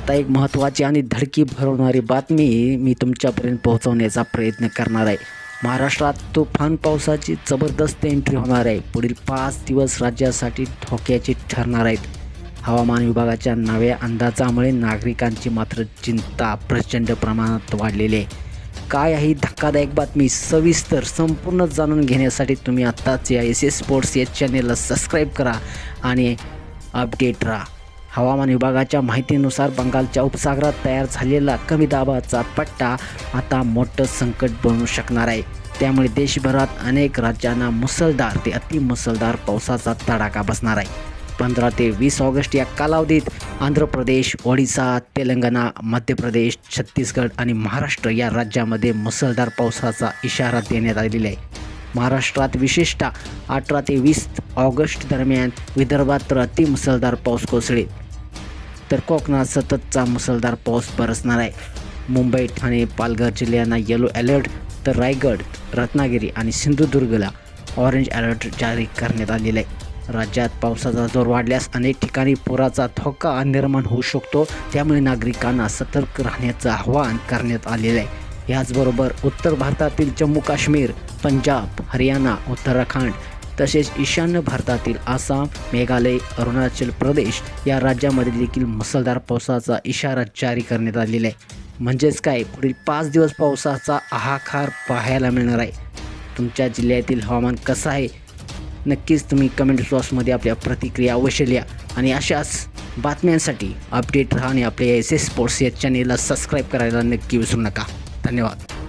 आता एक महत्त्वाची आणि धडकी भरवणारी बातमी मी तुमच्यापर्यंत पोहोचवण्याचा प्रयत्न करणार आहे. महाराष्ट्रात तुफान पावसाची जबरदस्त एंट्री होणार आहे. पुढील पाच दिवस राज्यासाठी धोक्याचे ठरणार आहेत. हवामान विभागाच्या नव्या अंदाजामुळे नागरिकांची मात्र चिंता प्रचंड प्रमाणात वाढलेली आहे. काय आहे धक्कादायक बातमी? सविस्तर संपूर्ण जाणून घेण्यासाठी तुम्ही आत्ताच या एस एस स्पोर्ट्स या चॅनेलला सबस्क्राईब करा आणि अपडेट राहा. हवामान विभागाच्या माहितीनुसार बंगालच्या उपसागरात तयार झालेला कमी दाबाचा पट्टा आता मोठं संकट बनू शकणार आहे. त्यामुळे देशभरात अनेक राज्यांना मुसळधार ते अतिमुसळधार पावसाचा तडाखा बसणार आहे. पंधरा ते वीस ऑगस्ट या कालावधीत आंध्र प्रदेश ओडिसा तेलंगणा मध्य प्रदेश छत्तीसगड आणि महाराष्ट्र या राज्यामध्ये मुसळधार पावसाचा इशारा देण्यात आलेला आहे. महाराष्ट्रात विशेषतः अठरा ते वीस ऑगस्ट दरम्यान विदर्भात तर अतिमुसळधार पाऊस कोसळेल. तर कोकणात सततचा मुसळधार पाऊस बरसणार आहे. मुंबई ठाणे पालघर जिल्ह्यांना येलो अलर्ट तर रायगड रत्नागिरी आणि सिंधुदुर्गला ऑरेंज अलर्ट जारी करण्यात आलेला आहे. राज्यात पावसाचा जोर वाढल्यास अनेक ठिकाणी पुराचा धोका निर्माण होऊ शकतो. त्यामुळे नागरिकांना सतर्क राहण्याचं आवाहन करण्यात आलेलं आहे. याचबरोबर उत्तर भारतातील जम्मू काश्मीर पंजाब हरियाणा उत्तराखंड तसेच ईशान्य भारतातील आसाम मेघालय अरुणाचल प्रदेश या राज्यामध्ये देखील मुसळधार पावसाचा इशारा जारी करण्यात आलेला आहे. म्हणजेच काय? पुढील पाच दिवस पावसाचा आहाकार पाहायला मिळणार आहे. तुमच्या जिल्ह्यातील हवामान कसं आहे? नक्कीच तुम्ही कमेंट बॉक्समध्ये आपल्या प्रतिक्रिया अवश्य लिहा आणि अशाच बातम्यांसाठी अपडेट राहा आणि आपल्या एस एस स्पोर्ट्स या चॅनेलला सबस्क्राईब करायला नक्की विसरू नका. धन्यवाद.